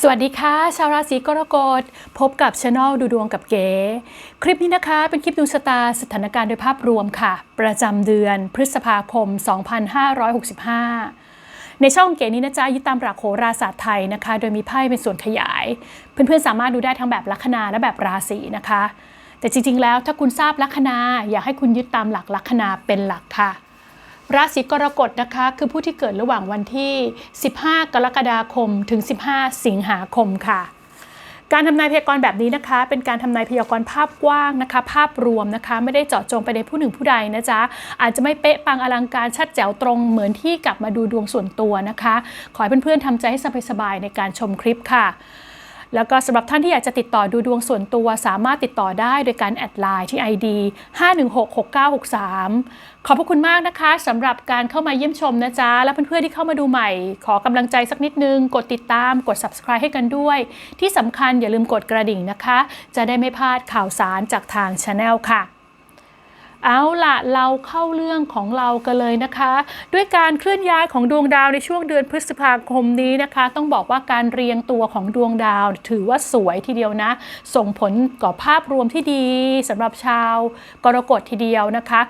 สวัสดีค่ะ ชาวราศีกรกฎ พบกับช anel ดูดวงกับเก๋ คลิปนี้นะคะเป็นคลิปดูชะตาสถานการณ์โดยภาพรวมค่ะ ประจำเดือนพฤษภาคม 2565 ในช่องเก๋นี้นะจ๊ะยึดตามหลักโหราศาสตร์ไทยนะคะ โดยมีไพ่เป็นส่วนขยาย เพื่อนๆสามารถดูได้ทั้งแบบลัคนาและแบบราศีนะคะ แต่จริงๆแล้วถ้าคุณทราบลัคนาอยากให้คุณยึดตามหลักลัคนาเป็นหลักค่ะ ราศีกรกฎนะคะคือผู้ที่เกิดระหว่างวันที่ 15 กรกฎาคมถึง 15 สิงหาคมค่ะ การทำนายพยากรณ์แบบนี้นะคะ เป็นการทำนายพยากรณ์ภาพกว้างนะคะ ภาพรวมนะคะ ไม่ได้เจาะจงไปในผู้หนึ่งผู้ใดนะจ๊ะอาจจะไม่เป๊ะปังอลังการชัดแจ๋วตรงเหมือนที่กลับมาดูดวงส่วนตัวนะคะ ขอให้เพื่อนๆทำใจให้สบายๆในการชมคลิปค่ะ แล้วก็สำหรับท่านที่อยากจะติดต่อดูดวงส่วนตัวสามารถติดต่อได้โดยการแอดไลน์ที่ ID 5166963 ขอบพระคุณมากนะคะสำหรับการเข้ามาเยี่ยมชมนะจ๊ะ และเพื่อนๆที่เข้ามาดูใหม่ ขอกำลังใจสักนิดนึง กดติดตามกด subscribe ให้กันด้วย ที่สำคัญอย่าลืมกดกระดิ่งนะคะ จะได้ไม่พลาดข่าวสารจากทางช anel ค่ะ เอาละเราเข้าเรื่องของเรากันเลยนะคะ ด้วยการเคลื่อนย้ายของดวงดาวในช่วงเดือนพฤษภาคมนี้นะคะ ต้องบอกว่าการเรียงตัวของดวงดาว ถือว่าสวยทีเดียวนะ ส่งผลต่อภาพรวมที่ดีสำหรับชาวกรกฎทีเดียวนะคะ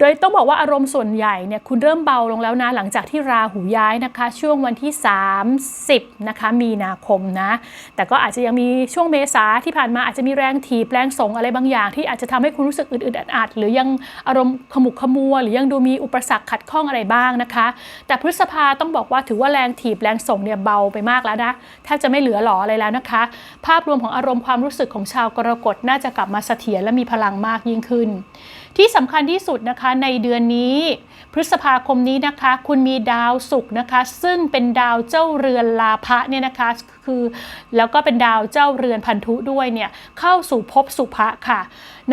โดยต้องบอกว่าอารมณ์ส่วนใหญ่เนี่ยคุณเริ่มเบาลงแล้วนะหลังจากที่ราหูย้ายนะคะ ช่วงวันที่ 30นะคะมีนาคมนะ แต่ก็อาจจะยังมีช่วงเมษาที่ผ่านมาอาจจะมีแรงถีบแรงส่งอะไรบางอย่าง ที่อาจจะทำให้คุณรู้สึกอึดๆอัดๆหรือยังอารมณ์ขมุกขมัว หรือยังดูมีอุปสรรคขัดข้องอะไรบ้างนะคะ แต่พฤษภาต้องบอกว่าถือว่าแรงถีบแรงส่งเนี่ยเบาไปมากแล้วนะแทบจะไม่เหลือหลออะไรแล้วนะคะ ภาพรวมของอารมณ์ความรู้สึกของชาวกรกฎน่าจะกลับมาเสถียรและมีพลังมากยิ่งขึ้น ที่สำคัญที่สุดนะคะในเดือนนี้ พฤษภาคมนี้นะคะ คุณมีดาวศุกร์นะคะ ซึ่งเป็นดาวเจ้าเรือนลาภะเนี่ยนะคะคือแล้วก็เป็นดาวเจ้าเรือนพันธุด้วยเนี่ยเข้าสู่ภพสุภะค่ะ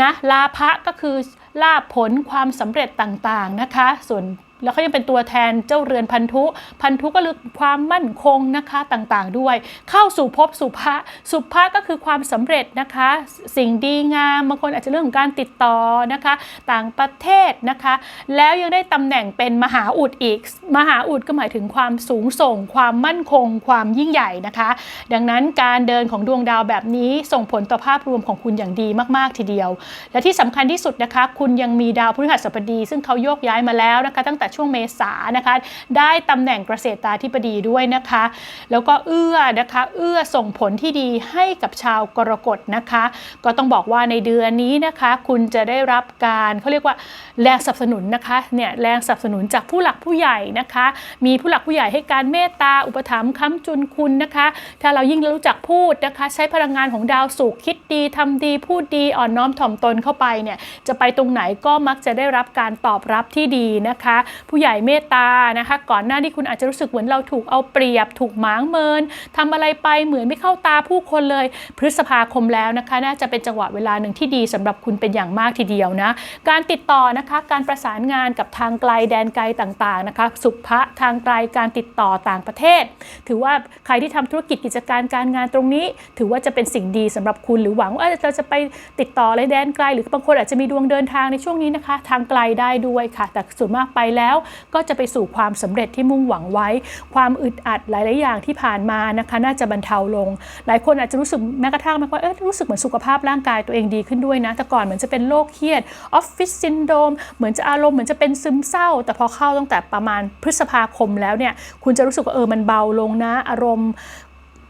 นะลาภะก็คือลาภผลความสำเร็จต่างๆนะคะ ส่วน แล้วเขายังเป็นตัวแทนเจ้าเรือนพันธุ พันธุก็คือความมั่นคงนะคะต่างๆด้วย เข้าสู่ภพสุภะสุภะก็คือความสำเร็จนะคะ สิ่งดีงามบางคนอาจจะเรื่องของการติดต่อนะคะ ต่างประเทศนะคะ แล้วยังได้ตำแหน่งเป็นมหาอุดอีก มหาอุดก็หมายถึงความสูงส่ง ความมั่นคง ความยิ่งใหญ่นะคะ ดังนั้นการเดินของดวงดาวแบบนี้ส่งผลต่อภาพรวมของคุณอย่างดีมากๆทีเดียว และที่สำคัญที่สุดนะคะ คุณยังมีดาวพฤหัสบดี ซึ่งเขาโยกย้ายมาแล้วนะคะตั้งแต่ช่วงเมษานะคะ ได้ตำแหน่งเกษตราธิบดีด้วยนะคะ แล้วก็เอื้อนะคะ เอื้อส่งผลที่ดีให้กับชาวกรกฎนะคะ ก็ต้องบอกว่าในเดือนนี้นะคะ คุณจะได้รับการเขาเรียกว่าแรงสนับสนุนนะคะเนี่ยแรงสนับสนุนจากผู้หลักผู้ใหญ่นะคะ มีผู้หลักผู้ใหญ่ให้การเมตตาอุปถัมภ์ค้ำจุนคุณนะคะ ถ้าเรายิ่งรู้จักพูดนะคะ ใช้พลังงานของดาวศุกร์คิดดีทำดีพูดดีอ่อนน้อมถ่อมตนเข้าไปเนี่ยจะไปตรงไหนก็มักจะได้รับการตอบรับที่ดีนะคะผู้ใหญ่เมตตานะคะ ก่อนหน้าที่คุณอาจจะรู้สึกเหมือนเราถูกเอาเปรียบ ถูกหมางเมินทำอะไรไปเหมือนไม่เข้าตาผู้คนเลย พฤษภาคมแล้วนะคะ น่าจะเป็นจังหวะเวลาหนึ่งที่ดีสำหรับคุณเป็นอย่างมากทีเดียวนะ การติดต่อนะคะการประสานงานกับทางไกลแดนไกลต่างๆนะคะ สุภะทางไกลการติดต่อต่างประเทศ ถือว่าใครที่ทำธุรกิจกิจการการงานตรงนี้ ถือว่าจะเป็นสิ่งดีสำหรับคุณหรือหวังว่าเอ้ยเราจะไปติดต่ออะไรแดนไกล หรือบางคนอาจจะมีดวงเดินทางในช่วงนี้นะคะ ทางไกลได้ด้วยค่ะ แต่ส่วนมากไปแล้วก็จะไปสู่ความสำเร็จที่มุ่งหวังไว้ ความอึดอัดหลาย ๆ อย่างที่ผ่านมานะคะน่าจะบรรเทาลง หลายคนอาจจะรู้สึกแม้กระทั่งว่าเออรู้สึกเหมือนสุขภาพร่างกายตัวเองดีขึ้นด้วยนะ แต่ก่อนเหมือนจะเป็นโรคเครียดออฟฟิศซินโดมเหมือนจะอารมณ์เหมือนจะเป็นซึมเศร้า แต่พอเข้าตั้งแต่ประมาณพฤษภาคมแล้วเนี่ยคุณจะรู้สึกว่าเออมันเบาลงนะ อารมณ์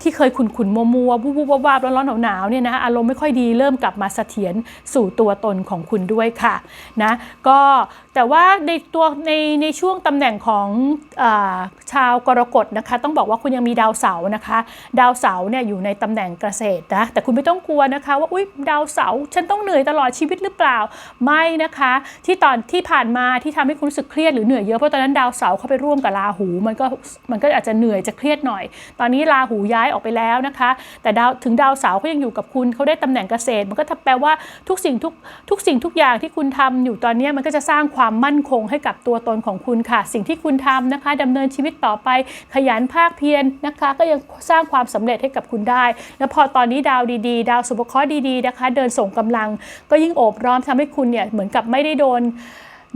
ที่เคยขุนขุนมัวมัววูบวูบวาบร้อนร้อนหนาวหนาวเนี่ยนะอารมณ์ไม่ค่อยดีเริ่มกลับมาเสถียรสู่ตัวตนของคุณด้วยค่ะนะก็แต่ว่าในตัวในในช่วงตำแหน่งของอชาวกรกฎนะคะ ต้องบอกว่าคุณยังมีดาวเสาร์นะคะ ดาวเสาร์เนี่ยอยู่ในตำแหน่งเกษตรนะแต่คุณไม่ต้องกลัวนะคะ ว่าอุ้ยดาวเสาร์ฉันต้องเหนื่อยตลอดชีวิตหรือเปล่าไม่นะคะ ที่ตอนที่ผ่านมาที่ทำให้คุณรู้สึกเครียดหรือเหนื่อยเยอะเพราะตอนนั้นดาวเสาร์เข้าไปร่วมกับราหูมันก็มันก็อาจจะเหนื่อยจะเครียดหน่อย ตอนนี้ราหูย้ายออกไปแล้วนะคะ แต่ดาวถึงดาวเสาร์เขายังอยู่กับคุณเขาได้ตำแหน่งเกษตร มันก็แปลว่าทุกสิ่งทุกทุกสิ่งทุกอย่างที่คุณทำอยู่ตอนนี้มันก็จะสร้างความมั่นคงให้กับตัวตนของคุณค่ะ สิ่งที่คุณทำนะคะดำเนินชีวิตต่อไปขยันภาคเพียรนะคะ ก็ยังสร้างความสำเร็จให้กับคุณได้ แล้วพอตอนนี้ดาวดีๆ ดาวสุภเคราะห์ดีๆนะคะ เดินส่งกำลังก็ยิ่งโอบร้อมทำให้คุณเนี่ยเหมือนกับไม่ได้โดน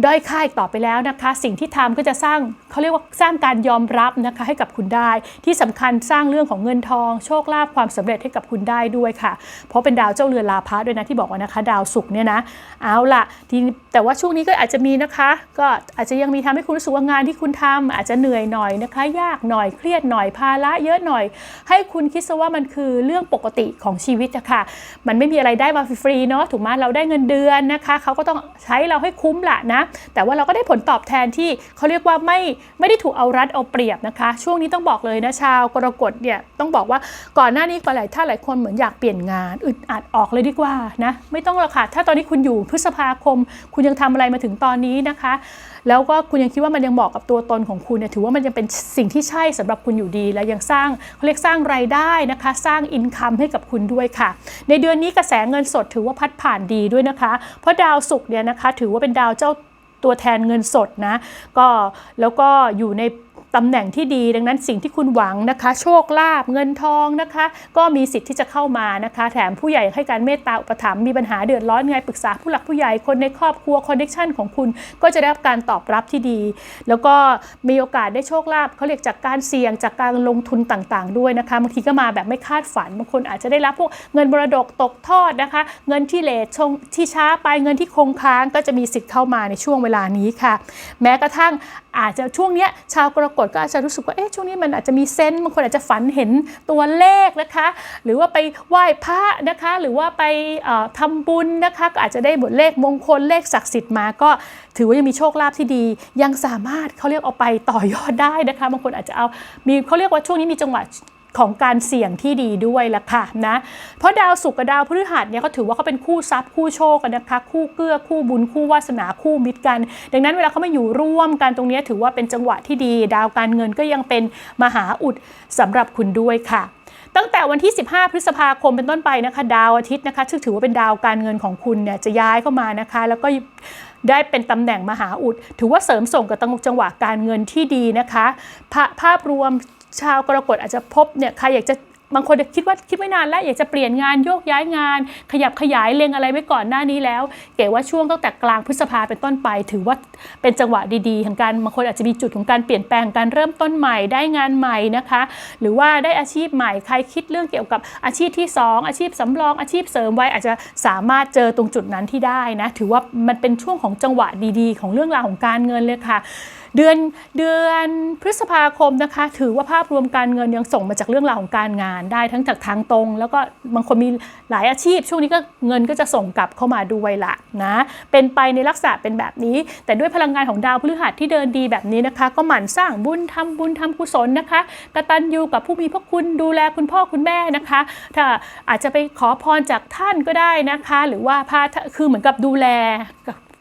ด้อยค่าอีกต่อไปแล้วนะคะ สิ่งที่ทำก็จะสร้างเขาเรียกว่าสร้างการยอมรับนะคะให้กับคุณได้ ที่สำคัญสร้างเรื่องของเงินทอง โชคลาภความสำเร็จให้กับคุณได้ด้วยค่ะ เพราะเป็นดาวเจ้าเรือนลาภะด้วยนะที่บอกว่านะคะ ดาวศุกร์เนี่ยนะเอาล่ะทีแต่ว่าช่วงนี้ก็อาจจะมีนะคะ ก็อาจจะยังมีทำให้คุณรู้สึกว่างานที่คุณทำอาจจะเหนื่อยหน่อยนะคะ ยากหน่อยเครียดหน่อยภาระเยอะหน่อย ให้คุณคิดซะว่ามันคือเรื่องปกติของชีวิตอะค่ะมันไม่มีอะไรได้มาฟรีๆเนาะถูกไหมเราได้เงินเดือนนะคะเขาก็ต้องใช้เราให้คุ้มละนะแต่ว่าเราก็ได้ผลตอบแทนที่เขาเรียกว่าไม่ไม่ได้ถูกเอารัดเอาเปรียบนะคะ ช่วงนี้ต้องบอกเลยนะชาวกรกฎเนี่ยต้องบอกว่าก่อนหน้านี้ก็หลายท่านหลายคนเหมือนอยากเปลี่ยนงานอึดอัดออกเลยดีกว่านะไม่ต้องหรอกค่ะถ้าตอนนี้คุณอยู่พฤษภาคม คุณยังทำอะไรมาถึงตอนนี้นะคะ แล้วก็คุณยังคิดว่ามันยังเหมาะกับตัวตนของคุณเนี่ยถือว่ามันยังเป็นสิ่งที่ใช่สำหรับคุณอยู่ดี และยังสร้างเขาเรียกสร้างรายได้นะคะ สร้างอินคัมให้กับคุณด้วยค่ะ ในเดือนนี้กระแสเงินสดถือว่าพัดผ่านดีด้วยนะคะ เพราะดาวศุกร์เนี่ยนะคะถือว่าเป็นดาวเจ้า ตัวแทนเงินสดนะก็แล้วก็อยู่ใน ตำแหน่งที่ดีดังนั้นสิ่งที่คุณหวังนะคะ โชคลาภเงินทองนะคะ ก็มีสิทธิ์ที่จะเข้ามานะคะ แถมผู้ใหญ่ให้การเมตตาอุปถัมภ์มีปัญหาเดือดร้อนไงปรึกษาผู้หลักผู้ใหญ่คนในครอบครัวคอนเนคชันของคุณก็จะได้รับการตอบรับที่ดี แล้วก็มีโอกาสได้โชคลาภเขาเรียกจากการเสี่ยงจากการลงทุนต่างๆ ด้วยนะคะบางทีก็มาแบบไม่คาดฝันบางคนอาจจะได้รับพวกเงินมรดกตกทอดนะคะ เงินที่เลทชงที่ช้าไปเงินที่คงค้างก็จะมีสิทธิ์เข้ามาในช่วงเวลานี้ค่ะ แม้กระทั่งอาจจะช่วงเนี้ยชาวกรกฎก็อาจจะรู้สึกว่าเอ๊ะช่วงนี้มันอาจจะมีเซนส์บางคนอาจจะฝันเห็นตัวเลขนะคะ หรือว่าไปไหว้พระนะคะ หรือว่าไปเอ่อทำบุญนะคะ ก็อาจจะได้บทเลขมงคลเลขศักดิ์สิทธิ์มาก็ถือว่ายังมีโชคลาภที่ดี ยังสามารถเขาเรียกเอาไปต่อยอดได้นะคะบางคนอาจจะเอามีเขาเรียกว่าช่วงนี้มีจังหวะ ของการเสี่ยงที่ดีด้วยล่ะค่ะนะเพราะดาวศุกร์กับดาวพฤหัสเนี่ยก็ถือว่าเขาเป็นคู่ทรัพย์คู่โชคกันนะคะ คู่เกื้อคู่บุญคู่วาสนาคู่มิตรกัน ดังนั้นเวลาเขามาอยู่ร่วมกันตรงนี้ถือว่าเป็นจังหวะที่ดี ดาวการเงินก็ยังเป็นมหาอุดสำหรับคุณด้วยค่ะตั้งแต่วันที่ 15 พฤษภาคมเป็นต้นไปนะคะ ดาวอาทิตย์นะคะซึ่งถือว่าเป็นดาวการเงินของคุณเนี่ยจะย้ายเข้ามานะคะ แล้วก็ได้เป็นตำแหน่งมหาอุด ถือว่าเสริมส่งกับจังหวะการเงินที่ดีนะคะภาพรวม ชาวกรกฎอาจจะพบเนี่ยใครอยากจะบางคนคิดว่าคิดไม่นานแล้วอยากจะเปลี่ยนงานโยกย้ายงาน ขยับขยายเล็งอะไรไว้ก่อนหน้านี้แล้ว เก๋ว่าช่วงตั้งแต่กลางพฤษภาเป็นต้นไป ถือว่าเป็นจังหวะดีๆของการบางคนอาจจะมีจุดของการเปลี่ยนแปลงการเริ่มต้นใหม่ได้งานใหม่นะคะ หรือว่าได้อาชีพใหม่ใครคิดเรื่องเกี่ยวกับอาชีพที่ 2 อาชีพสำรองอาชีพเสริมไว้อาจจะสามารถเจอตรงจุดนั้นที่ได้นะถือว่ามันเป็นช่วงของจังหวะดีๆ ของเรื่องราวของการเงินเลยค่ะ เดือนเดือนพฤษภาคมนะคะ ถือว่าภาพรวมการเงินยังส่งมาจากเรื่องราวของการงาน ได้ทั้งจากทางตรง แล้วก็บางคนมีหลายอาชีพ ช่วงนี้ก็เงินก็จะส่งกลับเข้ามาด้วยละนะเป็นไปในลักษณะเป็นแบบนี้ แต่ด้วยพลังงานของดาวพฤหัสที่เดินดีแบบนี้นะคะ ก็หมั่นสร้างบุญทำบุญทำกุศลนะคะกตัญญูกับผู้มีพระคุณดูแลคุณพ่อคุณแม่นะคะ ถ้าอาจจะไปขอพรจากท่านก็ได้นะคะ หรือว่าพาคือเหมือนกับดูแล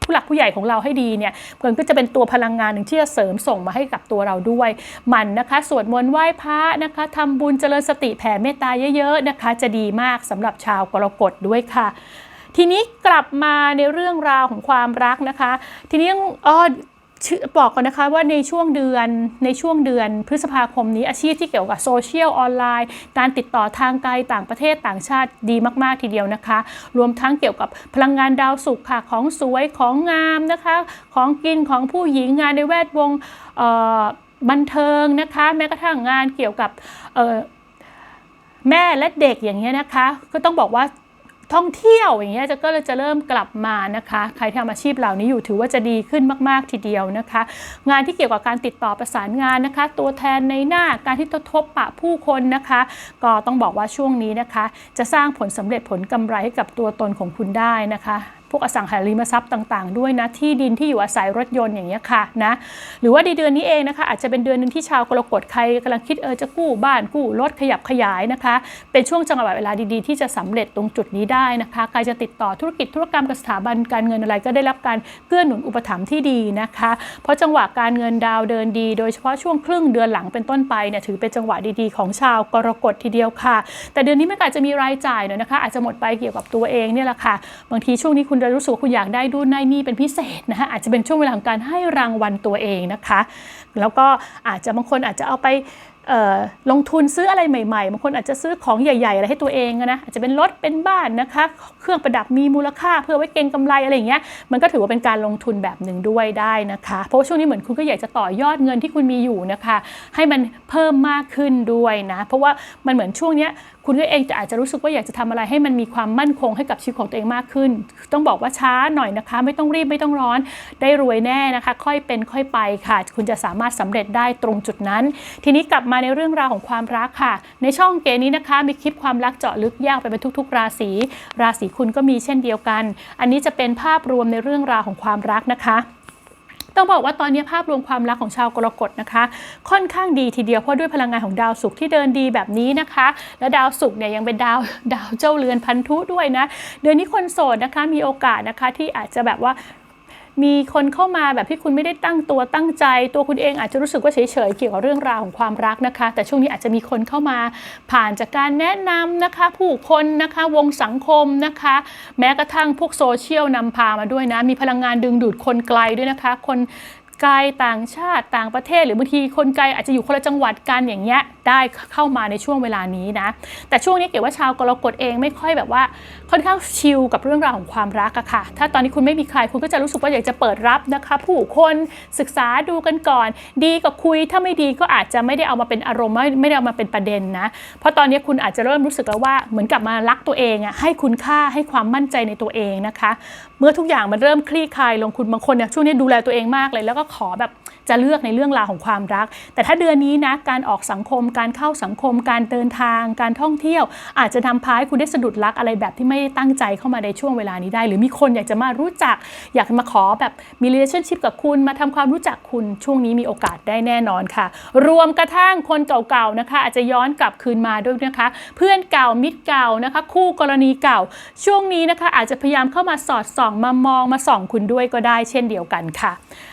ผู้หลักผู้ใหญ่ของเราให้ดีเนี่ยมันก็จะเป็นตัวพลังงานหนึ่งที่จะเสริมส่งมาให้กับตัวเราด้วยมันนะคะสวดมนต์ไหว้พระนะคะทำบุญเจริญสติแผ่เมตตาเยอะๆนะคะ จะดีมากสำหรับชาวกรกฎด้วยค่ะทีนี้กลับมาในเรื่องราวของความรักนะคะ ทีนี้อ้อ บอกก่อนนะคะว่าในช่วงเดือนในช่วงเดือนพฤษภาคมนี้อาชีพที่เกี่ยวกับโซเชียลออนไลน์ การติดต่อทางไกลต่างประเทศต่างชาติดีมาก ๆ ทีเดียวนะคะ รวมทั้งเกี่ยวกับพลังงานดาวศุกร์ค่ะของสวยของงามนะคะ ของกินของผู้หญิงงานในแวดวงบันเทิงนะคะ แม้กระทั่งงานเกี่ยวกับแม่และเด็กอย่างเงี้ยนะคะ ก็ต้องบอกว่า ท่องเที่ยวอย่างเงี้ยจะก็เลยจะเริ่มกลับมานะคะ ใครทำอาชีพเหล่านี้อยู่ถือว่าจะดีขึ้นมากๆทีเดียวนะคะ งานที่เกี่ยวกับการติดต่อประสานงานนะคะ ตัวแทนในหน้าการที่ทบปะผู้คนนะคะ ก็ต้องบอกว่าช่วงนี้นะคะ จะสร้างผลสำเร็จผลกำไรให้กับตัวตนของคุณได้นะคะ พวกอสังหาริมทรัพย์ต่างๆ ด้วยนะที่ดินที่อยู่อาศัยรถยนต์อย่างเงี้ยค่ะนะหรือว่าในเดือนนี้เองนะคะอาจจะเป็นเดือนหนึ่งที่ชาวกรกฎใครกำลังคิดเออจะกู้บ้านกู้รถขยับขยายนะคะ เป็นช่วงจังหวะเวลาดีๆ ที่จะสำเร็จตรงจุดนี้ได้นะคะใครจะติดต่อธุรกิจธุรกรรมกับสถาบันการเงินอะไรก็ได้รับการเกื้อหนุนอุปถัมภ์ที่ดีนะคะ เพราะจังหวะการเงินดาวเดินดี โดยเฉพาะช่วงครึ่งเดือนหลังเป็นต้นไปเนี่ยถือเป็นจังหวะดีๆ ของชาวกรกฎทีเดียวค่ะ แต่เดือนนี้มันอาจจะมีรายจ่ายหน่อยนะคะ อาจจะหมดไปเกี่ยวกับตัวเองเนี่ยแหละค่ะบางทีช่วงนี้คุณจะรู้สึกว่าคุณอยากได้ดูนได้นี่เป็นพิเศษนะคะอาจจะเป็นช่วงเวลาของการให้รางวัลตัวเองนะคะ แล้วก็อาจจะบางคนอาจจะเอาไปลงทุนซื้ออะไรใหม่ๆ บางคนอาจจะซื้อของใหญ่ๆ อะไรให้ตัวเองนะอาจจะเป็นรถ เป็นบ้านนะคะ เครื่องประดับมีมูลค่าเพื่อไว้เก็งกำไรอะไรอย่างเงี้ย มันก็ถือว่าเป็นการลงทุนแบบหนึ่งด้วยได้นะคะ เพราะว่าช่วงนี้เหมือนคุณก็อยากจะต่อยอดเงินที่คุณมีอยู่นะคะ ให้มันเพิ่มมากขึ้นด้วยนะ เพราะว่ามันเหมือนช่วงเนี้ย คุณก็เองจะอาจจะรู้สึกว่าอยากจะทำอะไรให้มันมีความมั่นคงให้กับชีวิตของตัวเองมากขึ้น ต้องบอกว่าช้าหน่อยนะคะ ไม่ต้องรีบไม่ต้องร้อน ได้รวยแน่นะคะ ค่อยเป็นค่อยไปค่ะ คุณจะสามารถสำเร็จได้ตรงจุดนั้น ทีนี้กลับมาในเรื่องราวของความรักค่ะ ในช่องเกมนี้นะคะ มีคลิปความรักเจาะลึกแยกไปเป็นทุก ๆ ราศีราศีคุณก็มีเช่นเดียวกัน อันนี้จะเป็นภาพรวมในเรื่องราวของความรักนะคะ ต้องบอกว่าตอนนี้ภาพรวมความรักของชาวกรกฎนะคะ ค่อนข้างดีทีเดียวเพราะด้วยพลังงานของดาวศุกร์ที่เดินดีแบบนี้นะคะ และดาวศุกร์เนี่ยยังเป็นดาวดาวเจ้าเรือนพันธุด้วยนะ เดือนนี้คนโสดนะคะมีโอกาสนะคะที่อาจจะแบบว่า มีคนเข้ามาแบบที่คุณไม่ได้ตั้งตัวตั้งใจ ตัวคุณเองอาจจะรู้สึกว่าเฉยๆเกี่ยวกับเรื่องราวของความรักนะคะ แต่ช่วงนี้อาจจะมีคนเข้ามาผ่านจากการแนะนำนะคะ ผู้คนนะคะวงสังคมนะคะ แม้กระทั่งพวกโซเชียลนำพามาด้วยนะมีพลังงานดึงดูดคนไกลด้วยนะคะ คน ไกลต่างชาติต่างประเทศ หรือบางทีคนไกลอาจจะอยู่คนละจังหวัดกันอย่างเงี้ยได้เข้ามาในช่วงเวลานี้นะ แต่ช่วงนี้เกี่ยวว่าชาวกรกฎเองไม่ค่อยแบบว่าค่อนข้างชิลกับเรื่องราวของความรักอะค่ะ ถ้าตอนนี้คุณไม่มีใครคุณก็จะรู้สึกว่าอยากจะเปิดรับนะคะ ผู้คนศึกษาดูกันก่อน ดีกับคุยถ้าไม่ดีก็อาจจะไม่ได้เอามาเป็นอารมณ์ไม่ไม่ได้เอามาเป็นประเด็นนะ เพราะตอนนี้คุณอาจจะเริ่มรู้สึกแล้วว่าเหมือนกลับมารักตัวเองอะให้คุณค่าให้ความมั่นใจในตัวเองนะคะ เมื่อทุกอย่างมันเริ่มคลี่คลายลงคุณบางคนเนี่ยช่วงนี้ดูแลตัวเองมากเลย แล้วก็ขอแบบจะเลือกในเรื่องราวของความรัก แต่ถ้าเดือนนี้นะการออกสังคม การเข้าสังคม การเดินทาง การท่องเที่ยว อาจจะทำพาให้คุณได้สะดุดรักอะไรแบบที่ไม่ตั้งใจเข้ามาในช่วงเวลานี้ได้ หรือมีคนอยากจะมารู้จัก อยากมาขอแบบมี relationship กับคุณมาทำความรู้จักคุณช่วงนี้มีโอกาสได้แน่นอนค่ะ รวมกระทั่งคนเก่าๆนะคะ อาจจะย้อนกลับคืนมาด้วยนะคะ เพื่อนเก่ามิตรเก่านะคะ คู่กรณีเก่า ช่วงนี้นะคะอาจจะพยายามเข้ามาสอดส่องมามองมาส่องคุณด้วยก็ได้เช่นเดียวกันค่ะ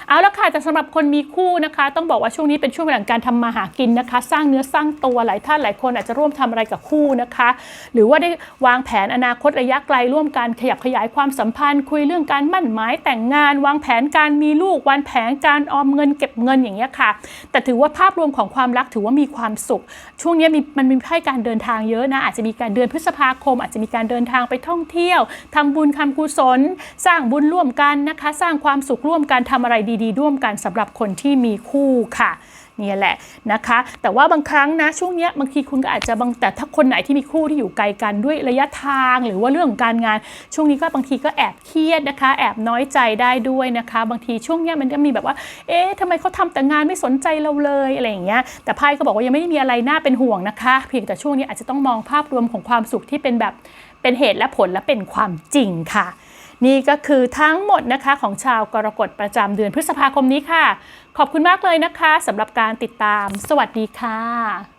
เอาละค่ะแต่สำหรับคนมีคู่นะคะ ต้องบอกว่าช่วงนี้เป็นช่วงเวลาของการทำมาหากินนะคะ สร้างเนื้อสร้างตัวหลายท่านหลายคนอาจจะร่วมทำอะไรกับคู่นะคะ หรือว่าได้วางแผนอนาคตระยะไกลร่วมกันขยับขยายความสัมพันธ์ คุยเรื่องการมั่นหมายแต่งงาน วางแผนการมีลูกวางแผนการออมเงินเก็บเงินอย่างเงี้ยค่ะ แต่ถือว่าภาพรวมของความรักถือว่ามีความสุข ช่วงนี้มีมันมีไพ่การเดินทางเยอะนะอาจจะมีการเดือนพฤษภาคม อาจจะมีการเดินทางไปท่องเที่ยวทำบุญทำกุศล สร้างบุญร่วมกันนะคะ สร้างความสุขร่วมกันทำอะไรดีๆ ร่วมกันสำหรับคนที่มีคู่ค่ะเนี่ยแหละนะคะ แต่ว่าบางครั้งนะช่วงนี้บางทีคุณก็อาจจะบางแต่ถ้าคนไหนที่มีคู่ที่อยู่ไกลกันด้วยระยะทาง หรือว่าเรื่องของการงาน ช่วงนี้ก็บางทีก็แอบเครียดนะคะ แอบน้อยใจได้ด้วยนะคะ บางทีช่วงนี้มันก็มีแบบว่า เอ๊ะทำไมเขาทำแต่งานไม่สนใจเราเลยอะไรอย่างเงี้ยแต่ไพ่ก็บอกว่ายังไม่ได้มีอะไรน่าเป็นห่วงนะคะ เพียงแต่ช่วงนี้อาจจะต้องมองภาพรวมของความสุขที่เป็นแบบเป็นเหตุและผลและเป็นความจริงค่ะ นี่ก็คือทั้งหมดนะคะของชาวกรกฎประจำเดือนพฤษภาคมนี้ค่ะ ขอบคุณมากเลยนะคะสำหรับการติดตาม สวัสดีค่ะ